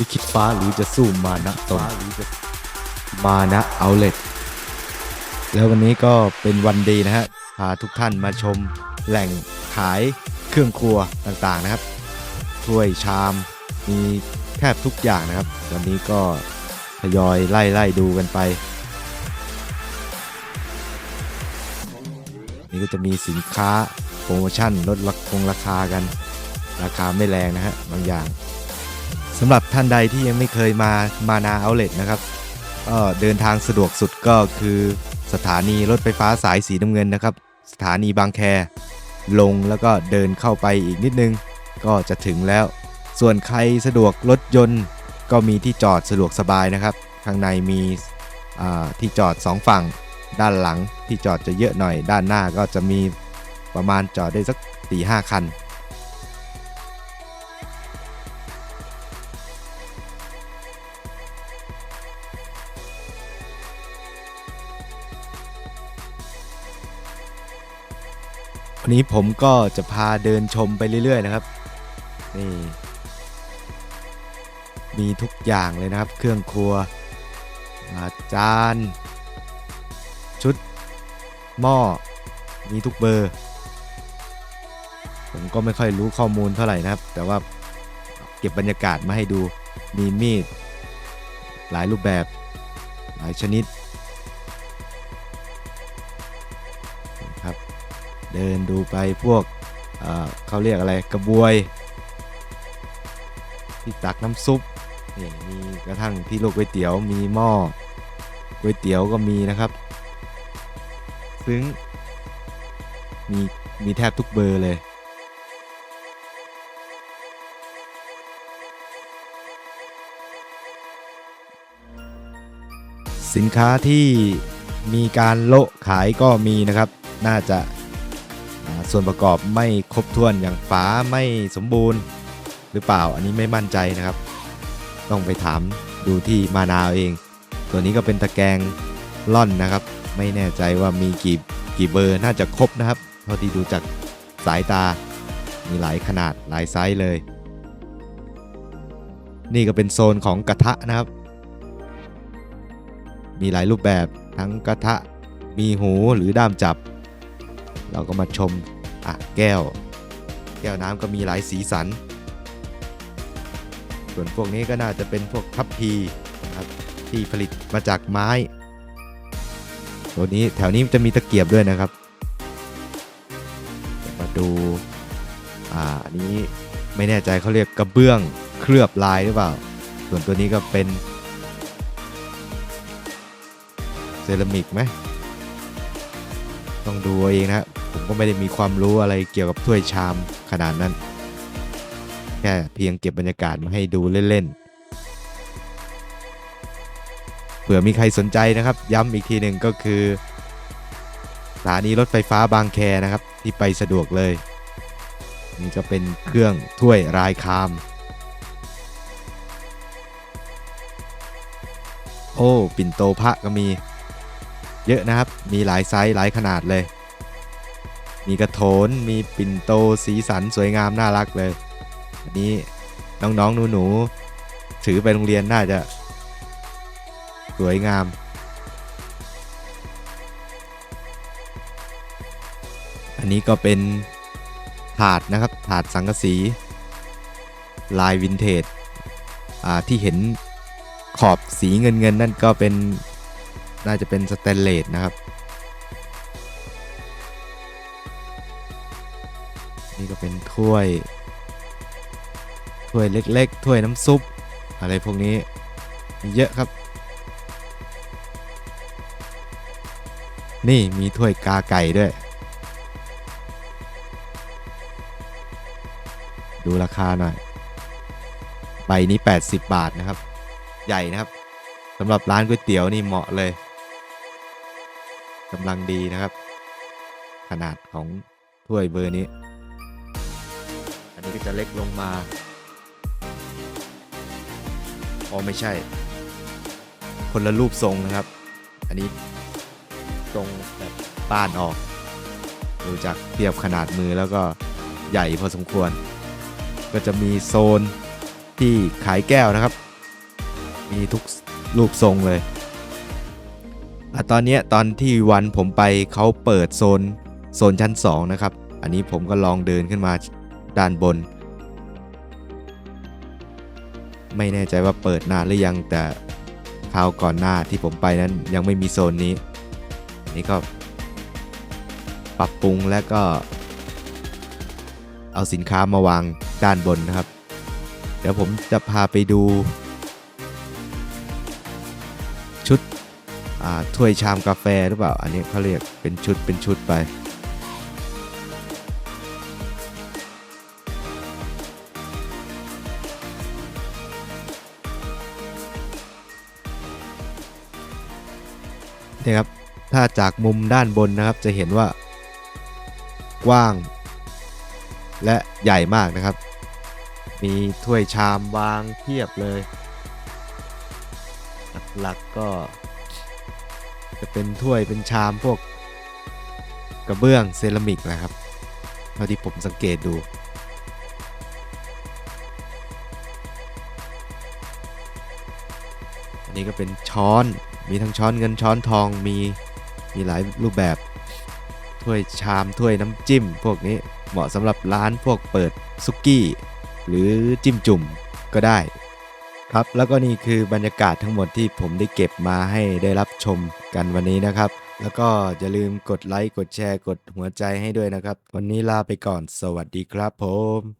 ลิขิตฟ้าหรือจะสู้มานะตนมานะเอาเลตแล้ววันนี้ก็เป็นวันดีนะฮะพาทุกท่านมาชมแหล่งขายเครื่องครัวต่างๆนะครับ ถ้วยชามมีแทบทุกอย่างนะครับ วันนี้ก็ทยอยไล่ไล่ดูกันไป นี่ก็จะมีสินค้าโปรโมชั่นลดราคงราคากัน ราคาไม่แรงนะฮะบางอย่าง สำหรับท่านใดที่ยังไม่เคยมามานาเอาเล t นะครับก็เดินทางสะดวกสุดก็คือสถานีรถไฟฟ้าสายสีน้ำเงินนะครับ สถานีบางแค ลงแล้วก็เดินเข้าไปอีกนิดนึง ก็จะถึงแล้ว ส่วนใครสะดวกรถยนต์ ก็มีที่จอดสะดวกสบายนะครับ ข้างในมีที่จอด 2 ฝั่ง ด้านหลังที่จอดจะเยอะหน่อย ด้านหน้าก็จะมีประมาณจอดได้สักสี่ห้าคัน วันนี้ผมก็จะพาเดินชมไปเรื่อย ๆ นะครับ นี่ มีทุกอย่างเลยนะครับ เครื่องครัวาจาน ชุด หม้อ มีทุกเบอร์ ผมก็ไม่ค่อยรู้ข้อมูลเท่าไหร่นะครับ แต่ว่าเก็บบรรยากาศมาให้ดู มีมีด หลายรูปแบบ หลายชนิด เดินดูไปพวกเเขาเรียกอะไรกระบวย ที่ตักน้ำซุปนี่มีกระทั่งที่ลูกก๋วยเตี๋ยวมีหม้อก๋วยเตี๋ยวก็มีนะครับ ซึ่งมีมีแทบทุกเบอร์เลย สินค้าที่มีการโละขายก็มีนะครับ น่าจะ ส่วนประกอบไม่ครบถ้วนอย่างฝาไม่สมบูรณ์หรือเปล่าอันนี้ไม่มั่นใจนะครับ ต้องไปถามดูที่มานาวเอง ตัวนี้ก็เป็นตะแกรงล่อนนะครับ ไม่แน่ใจว่ามีกี่กี่เบอร์น่าจะครบนะครับเท่าที่ดูจากสายตามีหลายขนาดหลายไซส์เลย นี่ก็เป็นโซนของกระทะนะครับ มีหลายรูปแบบทั้งกระทะมีหูหรือด้ามจับ เราก็มาชมอะแก้ว แก้วน้ำก็มีหลายสีสัน ส่วนพวกนี้ก็น่าจะเป็นพวกทัพพีนะครับที่ผลิตมาจากไม้ตัวนี้แถวนี้จะมีตะเกียบด้วยนะครับมาดูอ่าอันนี้ไม่แน่ใจเขาเรียกกระเบื้องเคลือบลายหรือเปล่า ส่วนตัวนี้ก็เป็นเซรามิกไหม ต้องดูเองนะผมก็ไม่ได้มีความรู้อะไรเกี่ยวกับถ้วยชามขนาดนั้น แค่เพียงเก็บบรรยากาศมาให้ดูเล่นๆเผื่อมีใครสนใจนะครับ ย้ำอีกทีหนึ่งก็คือสถานีรถไฟฟ้าบางแคนะครับ ที่ไปสะดวกเลย นี่ก็เป็นเครื่องถ้วยรายคาม โอ้ ปิ่นโตพระก็มี เยอะนะครับ มีหลายไซส์หลายขนาดเลย มีกระโถน มีปิ่นโตสีสันสวยงามน่ารักเลย อันนี้น้องๆหนูๆถือไปโรงเรียนน่าจะ สวยงาม อันนี้ก็เป็นถาดนะครับถาดสังกะสี ลายวินเทจอ่าที่เห็นขอบสีเงินเงินๆนั่นก็เป็น น่าจะเป็นสแตนเลสนะครับ นี่ก็เป็นถ้วย ถ้วยเล็กๆ ถ้วยน้ำซุป อะไรพวกนี้เยอะครับ นี่มีถ้วยกาไก่ด้วย ดูราคาหน่อย ใบนี้ 80 บาทนะครับ ใหญ่นะครับสำหรับร้านก๋วยเตี๋ยวนี่เหมาะเลย กำลังดีนะครับ ขนาดของถ้วยเบอร์นี้ อันนี้ก็จะเล็กลงมาอ๋อไม่ใช่ คนละรูปทรงนะครับ อันนี้ทรงแบบป้านออก ดูจากเทียบขนาดมือแล้วก็ใหญ่พอสมควร ก็จะมีโซนที่ขายแก้วนะครับ มีทุกรูปทรงเลย อะตอนเนี้ยตอนที่วันผมไปเขาเปิดโซนโซนชั้น 2 นะครับ อันนี้ผมก็ลองเดินขึ้นมาด้านบน ไม่แน่ใจว่าเปิดนานหรือยังแต่คราวก่อนหน้าที่ผมไปนั้นยังไม่มีโซนนี้ นี่ก็ปรับปรุงและก็ เอาสินค้ามาวางด้านบนนะครับ เดี๋ยวผมจะพาไปดู ถ้วยชามกาแฟหรือเปล่า อันนี้เขาเรียกเป็นชุดเป็นชุดไป นี่ครับ ถ้าจากมุมด้านบนนะครับจะเห็นว่ากว้าง และใหญ่มากนะครับ มีถ้วยชามวางเทียบเลย หลักๆก็ จะเป็นถ้วยเป็นชามพวกกระเบื้องเซรามิกนะครับเท่าที่ผมสังเกตดู อันนี้ก็เป็นช้อนมีทั้งช้อนเงินช้อนทองมีมีหลายรูปแบบถ้วยชามถ้วยน้ำจิ้ม พวกนี้เหมาะสำหรับร้านพวกเปิดซุกี้ หรือจิ้มจุ่มก็ได้ ครับแล้วก็นี่คือบรรยากาศทั้งหมดที่ผมได้เก็บมาให้ได้รับชมกันวันนี้นะครับ แล้วก็อย่าลืมกดไลค์กดแชร์กดหัวใจให้ด้วยนะครับ วันนี้ลาไปก่อนสวัสดีครับผม